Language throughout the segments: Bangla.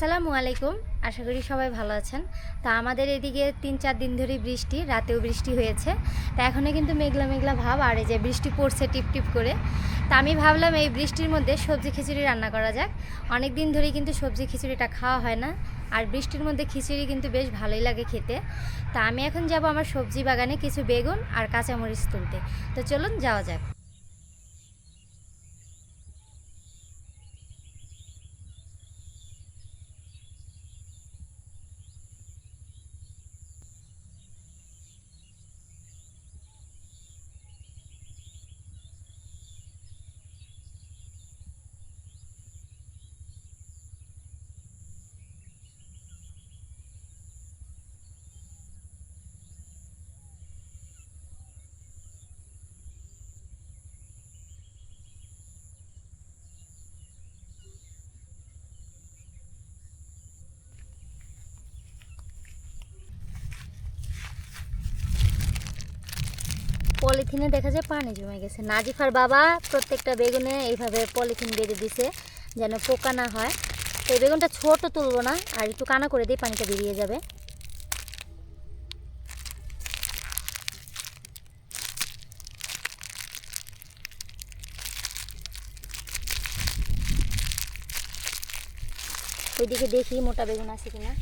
আসসালামু আলাইকুম। আশা করি সবাই ভালো আছেন। তা আমাদের এদিকে তিন চার দিন ধরেই বৃষ্টি, রাতেও বৃষ্টি হয়েছে। তা এখনও কিন্তু মেঘলা মেঘলা ভাব আর এই যে বৃষ্টি পড়ছে টিপ টিপ করে। তা আমি ভাবলাম এই বৃষ্টির মধ্যে সবজি খিচুড়ি রান্না করা যাক। অনেক দিন ধরেই কিন্তু সবজি খিচুড়িটা খাওয়া হয় না। আর বৃষ্টির মধ্যে খিচুড়ি কিন্তু বেশ ভালোই লাগে খেতে। তা আমি এখন যাব আমার সবজি বাগানে কিছু বেগুন আর কাঁচামরিচ তুলতে। তো চলুন যাওয়া যাক। পলিথিনে দেখা যায় পানি জমে গেছে। নাজিফার বাবা প্রত্যেকটা বেগুনে এইভাবে পলিথিন বেঁধে দিছে যেন পোকা না হয়। তো বেগুনটা ছোট তুলবো না, আর একটু কানা করে দিয়ে পানিটা বেরিয়ে যাবে। ওইদিকে দেখি মোটা বেগুন আছে কিনা।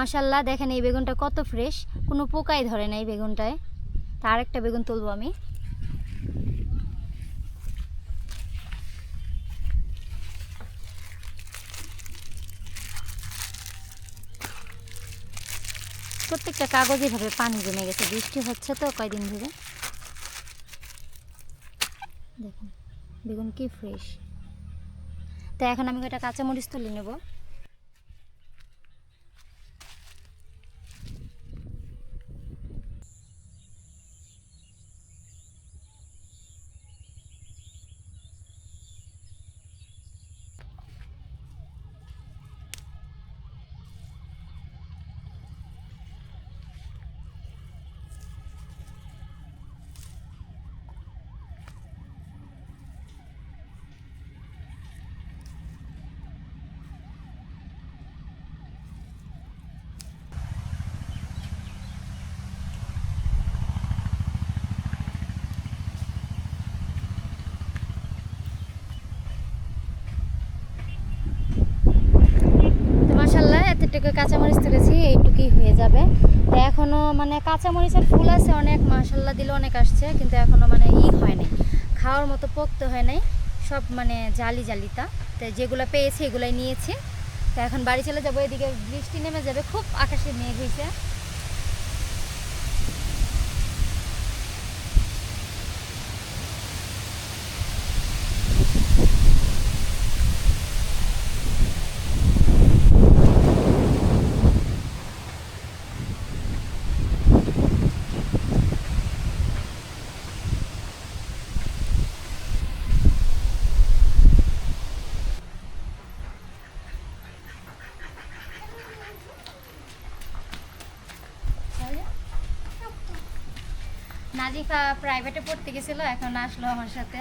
মাশাল্লাহ দেখেন এই বেগুনটা কত ফ্রেশ। কোনো পোকাই ধরে না এই বেগুনটায়। তার একটা বেগুন তুলবো আমি। প্রত্যেকটা কাগজে ভাবে পানি জমে গেছে। বৃষ্টি হচ্ছে তো কয়দিন ধরে। দেখুন, বেগুন কি ফ্রেশ। তো এখন আমি কয়টা কাঁচামরিচ তুলে নেব তো এতটুকু কাঁচামরিচ তুলেছি, এইটুকুই হয়ে যাবে। তো এখনও মানে কাঁচামরিচের ফুল আছে অনেক মাসাল্লাহ দিলে অনেক আসছে, কিন্তু এখনও মানে ই হয় নাই। খাওয়ার মতো পোক্ত হয় নাই, সব মানে জালি জালিতা। তো যেগুলো পেয়েছি এগুলাই নিয়েছি। তো এখন বাড়ি চলে যাব, এদিকে বৃষ্টি নেমে যাবে, খুব আকাশে মেঘ হয়েছে নাজিফা প্রাইভেটে পড়তে গেছিল, এখন আসলো আমার সাথে।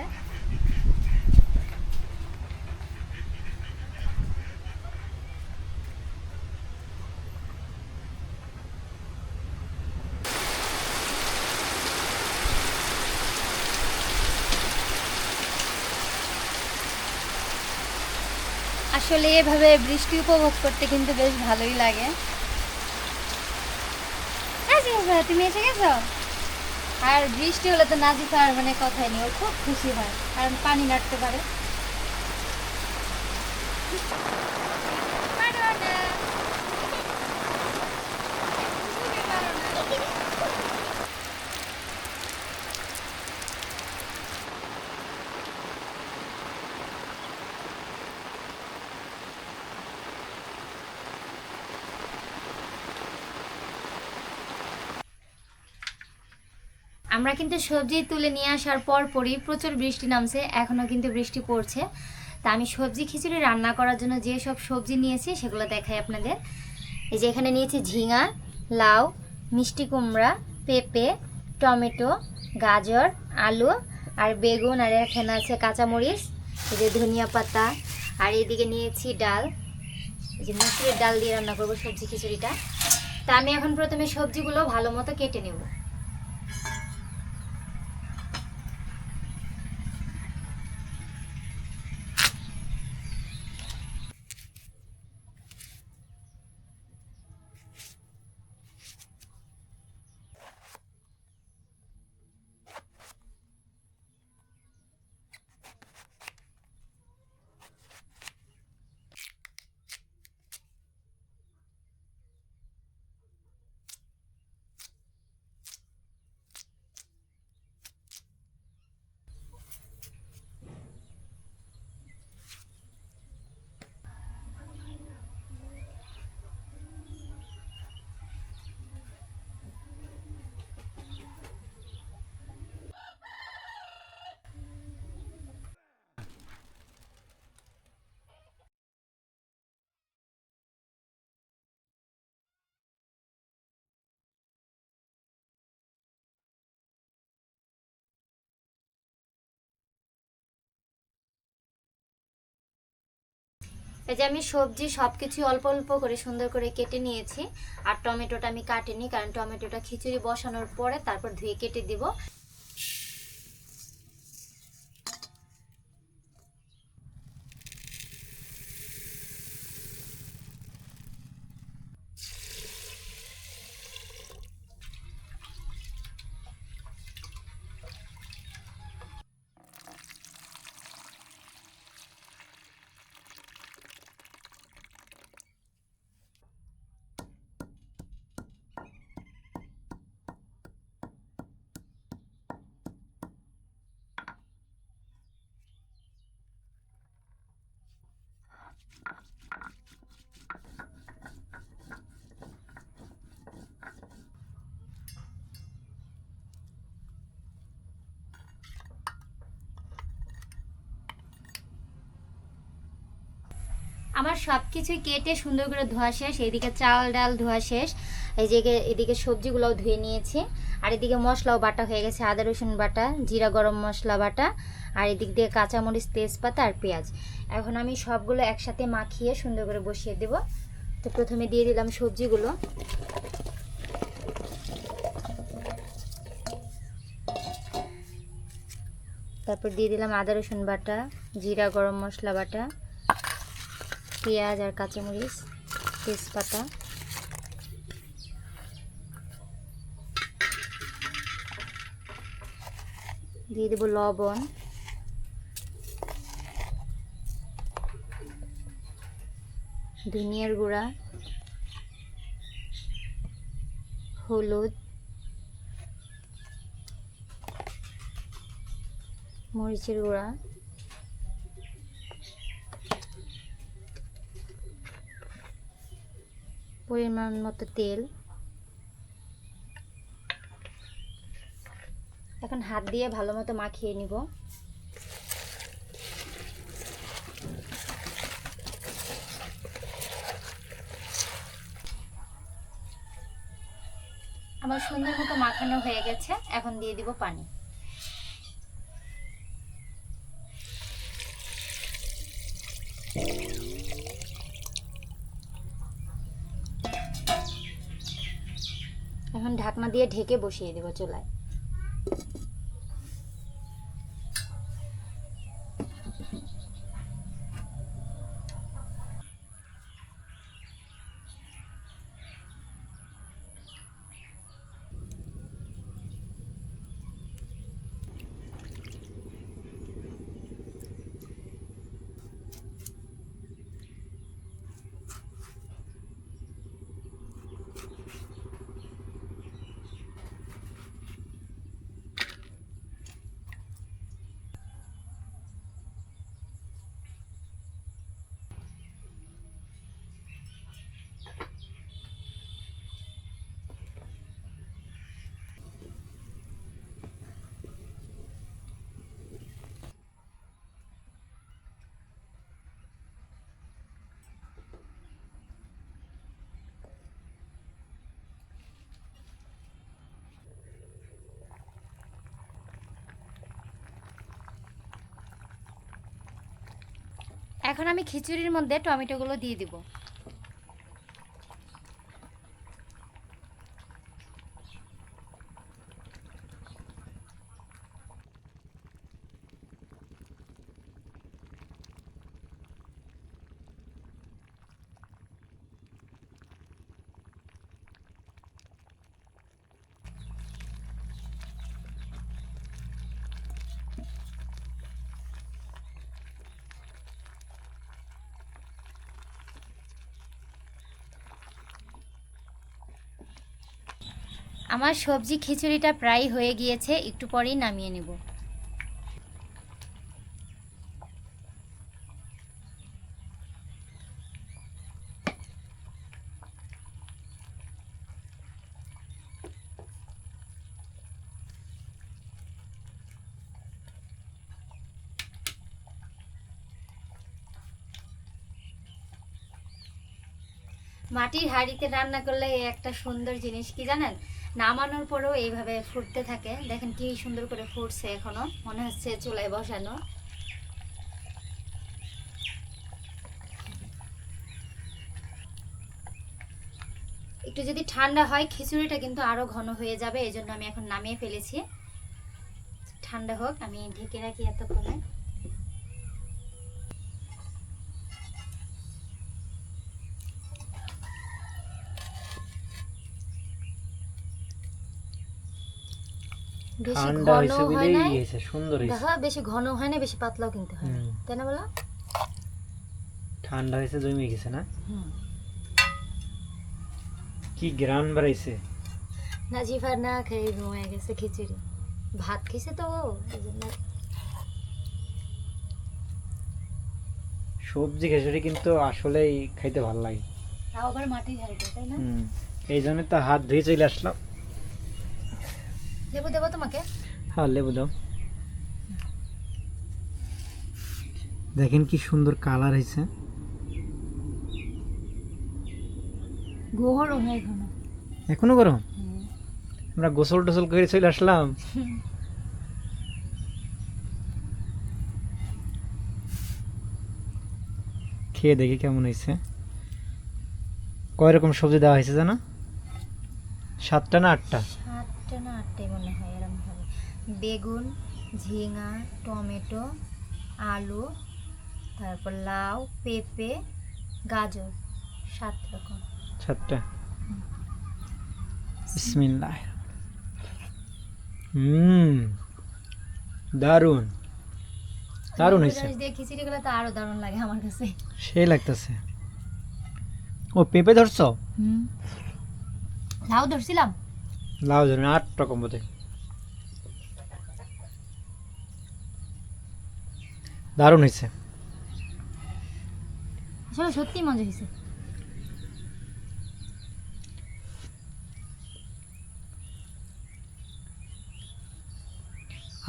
আসলে এভাবে বৃষ্টি উপভোগ করতে কিন্তু বেশ ভালোই লাগে। তুমি এসে গেছো? আর বৃষ্টি হলে তো নাজিফা আর মানে কথাই নেই ও খুব খুশি হয়, কারণ পানি নাড়তে পারে। আমরা কিন্তু সবজি তুলে নিয়ে আসার পর পরই প্রচুর বৃষ্টি নামছে এখনও কিন্তু বৃষ্টি পড়ছে। তা আমি সবজি খিচুড়ি রান্না করার জন্য যে সব সবজি নিয়েছি সেগুলো দেখাই আপনাদের। এই যে এখানে নিয়েছি ঝিঙা, লাউ, মিষ্টি কুমড়া, পেঁপে, টমেটো, গাজর, আলু আর বেগুন আর এখানে আছে কাঁচামরিচ, এই যে ধনিয়া পাতা আর এদিকে নিয়েছি ডাল। এই যে মুসুরের ডাল দিয়ে রান্না করব সবজি খিচুড়িটা। তা আমি এখন প্রথমে সবজিগুলো ভালো মতো কেটে নেব। এই যে আমি সবজি সব কিছুই অল্প অল্প করে সুন্দর করে কেটে নিয়েছি। আর টমেটোটা আমি কাটিনি, কারণ টমেটোটা খিচুড়ি বসানোর পরে তারপর ধুয়ে কেটে দিব। আমার সব কিছু কেটে সুন্দর করে ধোয়া শেষ এইদিকে চাল ডাল ধোয়া শেষ যে এদিকে সবজিগুলোও ধুয়ে নিয়েছি। আর এদিকে মশলাও বাটা হয়ে গেছে, আদা, রসুন বাটা, জিরা, গরম মশলা বাটা, আর এদিক দিয়ে কাঁচামরিচ, তেজপাতা আর পেঁয়াজ। এখন আমি সবগুলো একসাথে মাখিয়ে সুন্দর করে বসিয়ে দেব। তো প্রথমে দিয়ে দিলাম সবজিগুলো। তারপর দিয়ে দিলাম আদা, রসুন বাটা, জিরা, গরম মশলা বাটা পেঁয়াজ আর কাঁচামরিচ তেজপাতা। দিয়ে দেবো লবণ। ধনিয়ার গুঁড়া। হলুদ। মরিচের গুঁড়া। পরিমাণ মতো তেল। এখন হাত দিয়ে ভালো মতো মাখিয়ে নিব। আমার সুন্দর মতো মাখানো হয়ে গেছে। এখন দিয়ে দিব পানি এখন ঢাকনা দিয়ে ঢেকে বসিয়ে দেবো চুলায়। এখন আমি খিচুড়ির মধ্যে টমেটোগুলো দিয়ে দিব। আমার সবজি খিচুড়িটা প্রায় হয়ে গিয়েছে, একটু পরেই নামিয়ে নেব। মাটির হাঁড়িতে রান্না করলে একটা সুন্দর জিনিস কি জানেন? নামানোর পরেও এইভাবে ফুটতে থাকে। দেখেন কি সুন্দর করে ফুটছে এখনও। মনে হচ্ছে চুলায় বসানো। একটু যদি ঠান্ডা হয়, খিচুড়িটা কিন্তু আরও ঘন হয়ে যাবে। এই আমি এখন নামিয়ে ফেলেছি। ঠান্ডা হোক, আমি ঢেকে রাখি এতক্ষণে। ঠান্ডা হয়েছে বলেই হয়েছে সুন্দর হয়েছে বেশি ঘন হয় না বেশি পাতলাও কিন্তু হয় না তাই না বলো? ঠান্ডা হয়েছে জমে গেছে না? কি গ্রান বাড়াইছে। নাজিফার না খেয়ে ঘুমায় গেছে খিচুড়ি। ভাত খেয়েছে তো এই জন্য। সবজি খেচুড়ি কিন্তু আসলেই খাইতে ভালো লাগে। তাও আবার মাটি ঝাড়িতে তাই না? এই জন্য তো হাত ধুয়ে চলে আসলাম। লেবু দেবো তোমাকে? হ্যাঁ লেবু দাও। দেখেন কি সুন্দর কালার হয়েছে। গোহর হয় ঘন এখনও গরম? আমরা গোসল টোসল করে চলে আসলাম। খেয়ে দেখি কেমন হয়েছে। কয় রকম সবজি দেওয়া হয়েছে জানো? সাতটা না আটটা? সাতটা না আটটাই মনে হয় এরকম ভাবে বেগুন ঝিঙা টমেটো আলু তারপর লাউ পেঁপে গাজর সাত রকম। সাতটা। বিসমিল্লাহ। হুম দারুণ দারুণ হয়েছে। দিয়ে খিচুড়ি গুলো তো আরও দারুণ লাগে আমার কাছে। সেই লাগতেছে। ও পেঁপে ধরছো? হুম। লাউ ধরছিলাম। লাউ ধরুন আট রকম বোধ দারুণ হয়েছে আসলে সত্যি মজা হয়েছে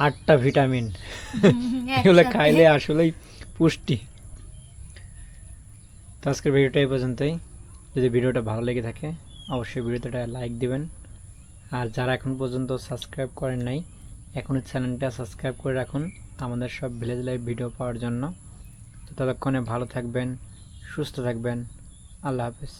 আটটা ভিটামিন। এগুলো খাইলে আসলেই পুষ্টি। তো আজকের ভিডিওটা এই পর্যন্তই। যদি ভিডিওটা ভালো লেগে থাকে অবশ্যই ভিডিওটা লাইক দিবেন। আর যারা এখন পর্যন্ত সাবস্ক্রাইব করেন নাই, এখনই চ্যানেলটা সাবস্ক্রাইব করে রাখুন আমাদের সব ভিলেজ লাইভ ভিডিও পাওয়ার জন্য। তো ততক্ষণে ভালো থাকবেন, সুস্থ থাকবেন। আল্লাহ হাফেজ।